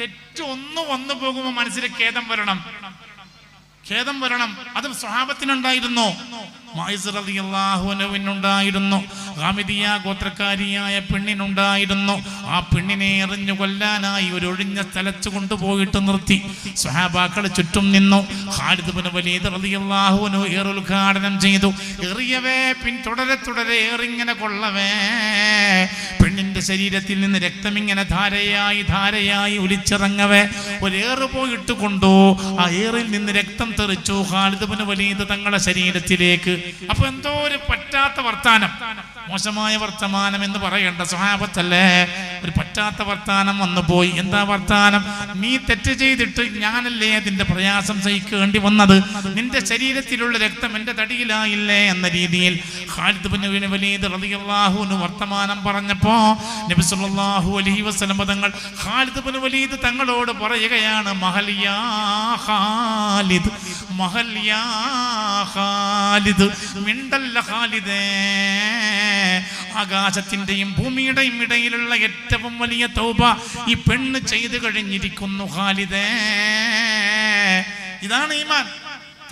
തെറ്റ് ഒന്ന് വന്നു പോകുമ്പോൾ മനസ്സിൽ ഖേദം വരണം. ഖേദം വരണം. അത് സ്വഹാബത്തിനുണ്ടായിരുന്നു. ായിരുന്നു ഹാമിദിയ ഗോത്രക്കാരിയായ പെണ്ണിനുണ്ടായിരുന്നു. ആ പെണ്ണിനെ എറിഞ്ഞു കൊല്ലാനായി ഒരു ഒഴിഞ്ഞ സ്ഥലത്ത് കൊണ്ടുപോയിട്ട് നിർത്തി. സ്വഹാബാക്കൾ ചുറ്റും നിന്നു. അൻഹു ഏർ ഉദ്ഘാടനം ചെയ്തു. എറിയവേ പിൻ തുടരെ ഏറിങ്ങനെ കൊള്ളവേ. പെണ്ണിന്റെ ശരീരത്തിൽ നിന്ന് രക്തം ഇങ്ങനെ ധാരയായി ധാരയായി ഒലിച്ചിറങ്ങവേ. ഒരേറ് പോയിട്ട് കൊണ്ടു. ആ ഏറിൽ നിന്ന് രക്തം തെറിച്ചു. ഖാലിദ് വലീദ് തങ്ങളുടെ ശരീരത്തിലേക്ക്. അപ്പൊ എന്തോ ഒരു പറ്റാത്ത വർത്താനം. മോശമായ വർത്തമാനം എന്ന് പറയേണ്ട സ്വഹാബത്തല്ലേ? ഒരു പറ്റാത്ത വർത്താനം വന്നു പോയി. എന്താ വർത്താനം? നീ തെറ്റ് ചെയ്തിട്ട് ഞാനല്ലേ അതിന്റെ പ്രയാസം സഹിക്കേണ്ടി വന്നത്? നിന്റെ ശരീരത്തിലുള്ള രക്തം എന്റെ തടിയിലായില്ലേ എന്ന രീതിയിൽ ഖാലിദ് വർത്തമാനം പറഞ്ഞപ്പോ നബി സല്ലല്ലാഹു അലൈഹി വസല്ലം തങ്ങൾ ഖാലിദ് ബിൻ വലീദ് തങ്ങളോട് പറയുകയാണ് മഹൽ യാ ഖാലിദ് മഹൽ ഖാലിദ് മിണ്ടല്ല ഖാലിദേ. ആകാശത്തിന്റെയും ഭൂമിയുടെയും ഇടയിലുള്ള ഏറ്റവും വലിയ തൗബ ഈ പെണ്ണ് ചെയ്തു കഴിഞ്ഞിരിക്കുന്നു ഖാലിദേ. ഇതാണ് ഈമാൻ.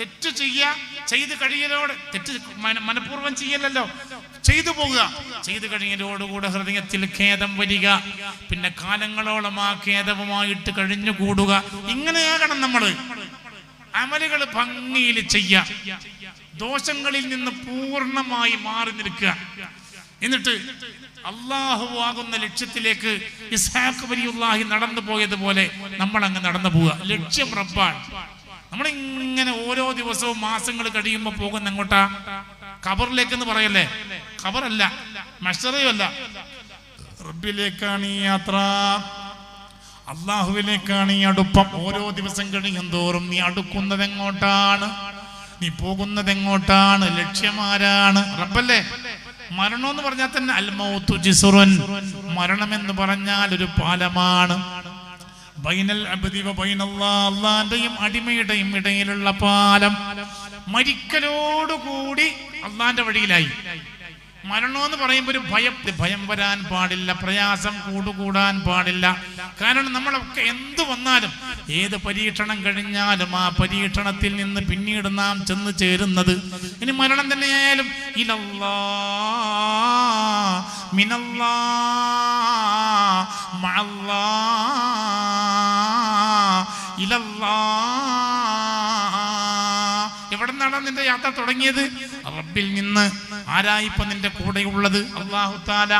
തെറ്റ് ചെയ്യ ചെയ്ത് കഴിയലോട് തെറ്റ് മന- മനഃപൂർവം ചെയ്യലല്ലോ ചെയ്തു പോകുക ചെയ്തു കഴിഞ്ഞതോടുകൂടെ ഹൃദയത്തിൽ ഖേദം വരിക. പിന്നെ കാലങ്ങളോളം ആ ഖേദവുമായിട്ട് കഴിഞ്ഞുകൂടുക. ഇങ്ങനെയാകണം നമ്മൾ. അമലുകൾ ഭംഗിയിൽ ചെയ്യുക ദോഷങ്ങളിൽ നിന്ന് പൂർണമായി മാറി നിൽക്കുക. എന്നിട്ട് അള്ളാഹു ആകുന്ന ലക്ഷ്യത്തിലേക്ക് ഇസ്ഹാഖ് വലിയുള്ളാഹി നടന്നു പോയതുപോലെ നമ്മൾ അങ്ങ് നടന്നു പോവുക. ലക്ഷ്യം റബ്ബാണ്. നമ്മളിങ്ങനെ ഓരോ ദിവസവും മാസങ്ങൾ കഴിയുമ്പോൾ പോകുന്ന അങ്ങോട്ടാ ഖബറിലേക്ക് എന്ന് പറയല്ലേ? ഖബറല്ല മഷറയുമല്ല റബ്ബിലേക്കാണ് ഈ യാത്ര. അള്ളാഹുവിലേക്കാണ് ഈ അടുപ്പം. ഓരോ ദിവസം കഴിയും തോറും നീ അടുക്കുന്നത് എങ്ങോട്ടാണ് നീ പോകുന്നത് എങ്ങോട്ടാണ് ലക്ഷ്യമാരാണ്? റബ്ബല്ലേ? മരണം എന്ന് പറഞ്ഞാൽ തന്നെ അൽമൗത്തു ജിസുറുൻ. മരണം എന്ന് പറഞ്ഞാൽ ഒരു പാലമാണ്. ബൈനൽ അള്ളാന്റെയും അടിമയുടെയും ഇടയിലുള്ള പാലം മരിക്കലോടുകൂടി അള്ളാന്റെ വഴിയിലായി. മരണം എന്ന് പറയുമ്പോൾ ഒരു ഭയം. ഭയം വരാൻ പാടില്ല പ്രയാസം കൂടുകൂടാൻ പാടില്ല. കാരണം നമ്മളൊക്കെ എന്ത് വന്നാലും ഏത് പരീക്ഷണം കഴിഞ്ഞാലും ആ പരീക്ഷണത്തിൽ നിന്ന് പിന്നീട് നാം ചെന്ന് ചേരുന്നത് ഇനി മരണം തന്നെയായാലും ഇലല്ലാ ഇലല്ലാ. എവിടെ നിന്നാണ് നിന്റെ യാത്ര തുടങ്ങിയത്? റബ്ബിൽ നിന്ന്. ആരായിപ്പ നിന്റെ കൂടെയുള്ളത്? അള്ളാഹു താല